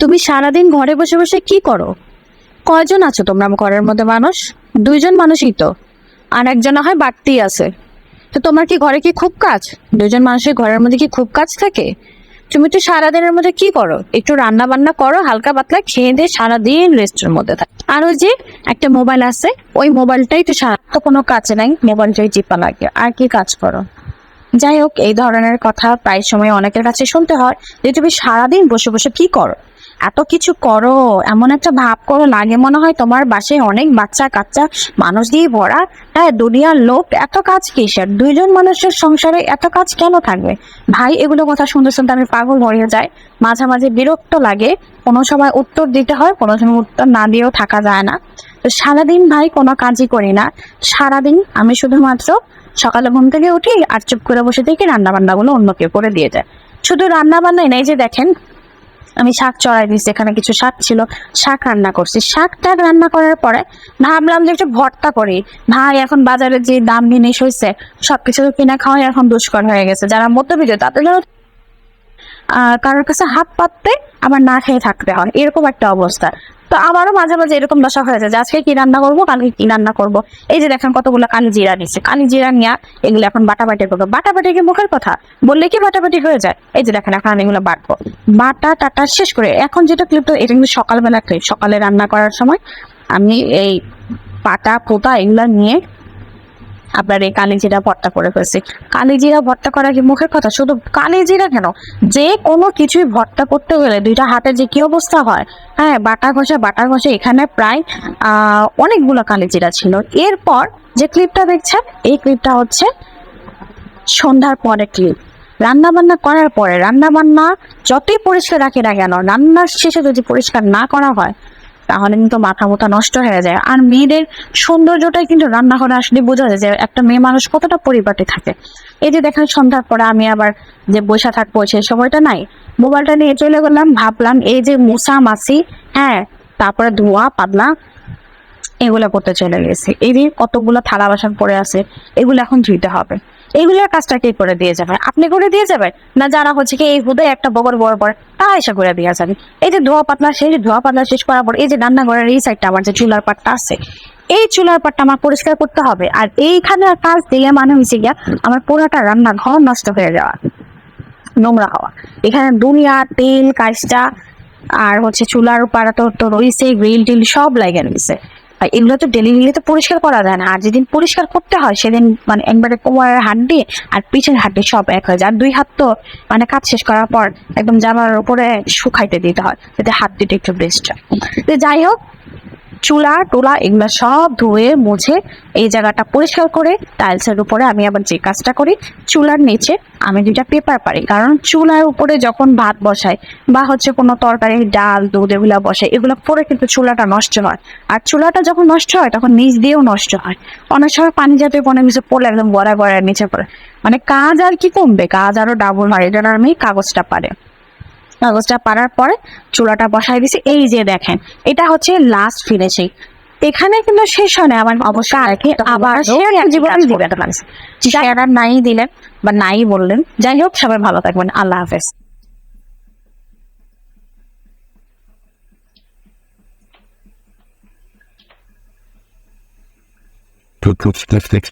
তুমি সারাদিন ঘরে বসে বসে কি করো? কয়জন আছো তোমরা ঘরের মধ্যে মানুষ? দুইজন মানুষই তো। আর একজন হয় বাড়তি আছে। তো তোমার কি ঘরে কি খুব কাজ? দুইজন মানুষের ঘরের মধ্যে কি খুব কাজ থাকে? তুমি তো সারাদিনের মধ্যে কি করো? একটু রান্না বান্না করো, হালকা পাতলা খেয়ে দিয়ে সারাদিন রেস্টের মধ্যে থাকে। আর ওই যে একটা মোবাইল আছে, ওই মোবাইলটাই তো সারা কোনো কাজে নাই মোবাইলটাই চিপা লাগে। আর কি কাজ করো? যাই হোক, এই ধরনের কথা প্রায় সময় অনেকের কাছে শুনতে হয় যে তুমি সারাদিন বসে বসে কি করো? এত কিছু করো, এমন একটা ভাব করো, লাগে মনে হয় তোমার বাসায় অনেক বাচ্চা কাচ্চা মানুষ দিয়ে ভরা। হ্যাঁ দুনিয়ার লোক, এত কাজ কিসের? দুইজন মানুষের সংসারে এত কাজ কেন থাকবে? ভাই, এগুলো কথা শুনতে শুনতে আমি পাগল হয়ে যাই। মাঝে মাঝে বিরক্ত লাগে। কোনো সময় উত্তর দিতে হয়, কোনো সময় উত্তর না দিয়েও থাকা যায় না। তো সারাদিন ভাই, কোনো কাজই করি না। সারাদিন আমি শুধুমাত্র সকালে ঘুম থেকে উঠি আর চুপ করে বসে থেকে রান্না বান্নাগুলো অন্য কেউ করে দিয়ে যায়। শুধু রান্না বান্নাই নাই যে দেখেন আমি শাক চড়াই দিয়েছি, এখানে কিছু শাক ছিল, শাক রান্না করছি। শাক টাক রান্না করার পরে ভাবলাম যে একটু ভর্তা করি। ভাই, এখন বাজারে যে দাম জিনিস হয়েছে, সবকিছু কিনা খাওয়াই এখন দুষ্কর হয়ে গেছে। যারা মধ্যবিত্ত, তাদের কারোর কাছে হাত পাততে আবার না খেয়ে থাকতে হয়। এরকম একটা অবস্থা। তো আমারও মাঝে মাঝে এরকম দশা হয়ে যায় যে, আজকে কি রান্না করব, কালকে কি রান্না করব? এই যে দেখেন কতগুলো কালি জিরা নিচ্ছে কালি জিরা নিয়ে এগুলো এখন বাটাবাটি করব। বাটাবাটি কি মুখের কথা? বললে কি বাটাবাটি হয়ে যায়? এই যে দেখেন এখন আমি এগুলো বাটবো। বাটা টাটা শেষ করে এখন যেটা ক্লিপ এটা কিন্তু সকালবেলা ক্লিপ সকালে রান্না করার সময় আমি এই পাটা, পোতা এগুলো নিয়ে আপনার এই কালি জিরা ভর্তা করে ফেলছি। কালি জিরা ভর্তা করা কি মুখের কথা? শুধু কালি জিরা কেন? যে কোনো কিছুই ভর্তা করতে গেলে দুইটা হাতে যে কি অবস্থা হয়? হ্যাঁ বাটা ঘষা বাটা ঘষা, এখানে প্রায় অনেকগুলো কালি জিরা ছিল। এরপর যে ক্লিপটা দেখছেন, এই ক্লিপটা হচ্ছে সন্ধ্যার পরে ক্লিপ। রান্না বান্না করার পরে রান্না বান্না যতই পরিষ্কার রাখে না কেন, রান্নার শেষে যদি পরিষ্কার না করা হয় তাহলে কিন্তু মাথা মোথা নষ্ট হয়ে যায়। আর মেয়েদের সৌন্দর্যটাই কিন্তু রান্না করে আসলে বোঝা যায় যে একটা মেয়ে মানুষ কতটা পরিপাটি থাকে। এই যে দেখেন সন্ধ্যার পরে আমি আবার যে বসে থাকব সেই সময়টা নাই। মোবাইলটা নিয়ে চলে গেলাম, ভাবলাম এই যে মুসা মাসি হ্যাঁ তারপরে ধোয়া, পাতলা, এগুলো করতে চলে গেছে। এই যে কতগুলো থালা বাসন পড়ে আছে, এগুলো এখন ধুইতে হবে। এইগুলোর কাজটা কে করে দিয়ে যাবে? আপনি করে দিয়ে যাবেন? না যারা হচ্ছে কি এই হুদে একটা বগর বড় বড়, তা এসে করে দিয়ে যাবে। এই যে ধোয়া পাতলা, সেই ধোয়া পাতলা শেষ করার পর এই যে রান্নাঘরের এই সাইডটা আমার যে চুলার পাটটা আছে, এই চুলার পাটটা আমার পরিষ্কার করতে হবে। আর এইখানে কাজ দিলে মানে হয়েছে গিয়া আমার পুরাটা রান্নাঘর নষ্ট হয়ে যাওয়া, নোংরা হওয়া। এখানে দুনিয়া, তেল, কাজটা, আর হচ্ছে চুলার পাড়া তো তো রয়েছে গ্রিল টিল সব লাগে রয়েছে আর এগুলো তো ডেলি নিলে তো পরিষ্কার করা যায় না। আর যেদিন পরিষ্কার করতে হয়, সেদিন মানে একবারে কোমরের হাড্ডি আর পিছের হাড্ডি সব এক হয়ে যায়। আর দুই হাত তো মানে কাজ শেষ করার পর একদম জামার উপরে শুকাইতে দিতে হয়, যাতে হাত দিতে একটু বেস্ট যাই হোক চুলা, টুলা এগুলো সব ধুয়ে, মুছে এই জায়গাটা পরিষ্কার করে টাইলসের উপরে আমি আবার যে কাজটা করি, চুলার নিচে আমি দুইটা পেপার পারি। কারণ চুলার উপরে যখন ভাত বসাই বা হচ্ছে কোনো তরকারি, ডাল, দুধ এগুলো বসাই, এগুলো পরে কিন্তু চুলাটা নষ্ট হয়। আর চুলাটা যখন নষ্ট হয়, তখন নিচ দিয়েও নষ্ট হয়। অনেক সময় পানি জাতীয় কোনো কিছু পড়লে একদম গড়া গড়ায় নিচে পড়ে। মানে কাজ আর কি কমবে? কাজ আরও ডাবল হয় এটা আমি কাগজটা পারে। কাগজটা পারার পরে চুলাটা বসাই দিছি। এই যে দেখেন এটা হচ্ছে লাস্ট ফিনিশিং এখানে কিন্তু শেষ হয় না আমার অবশ্যই আরেকে আবার জীবনে দিবেন আর নাই দিলেন বা নাই বললেন যাই হোক সবাই ভালো থাকবেন। আল্লাহ হাফেজ। Tut, tut, tut, tut.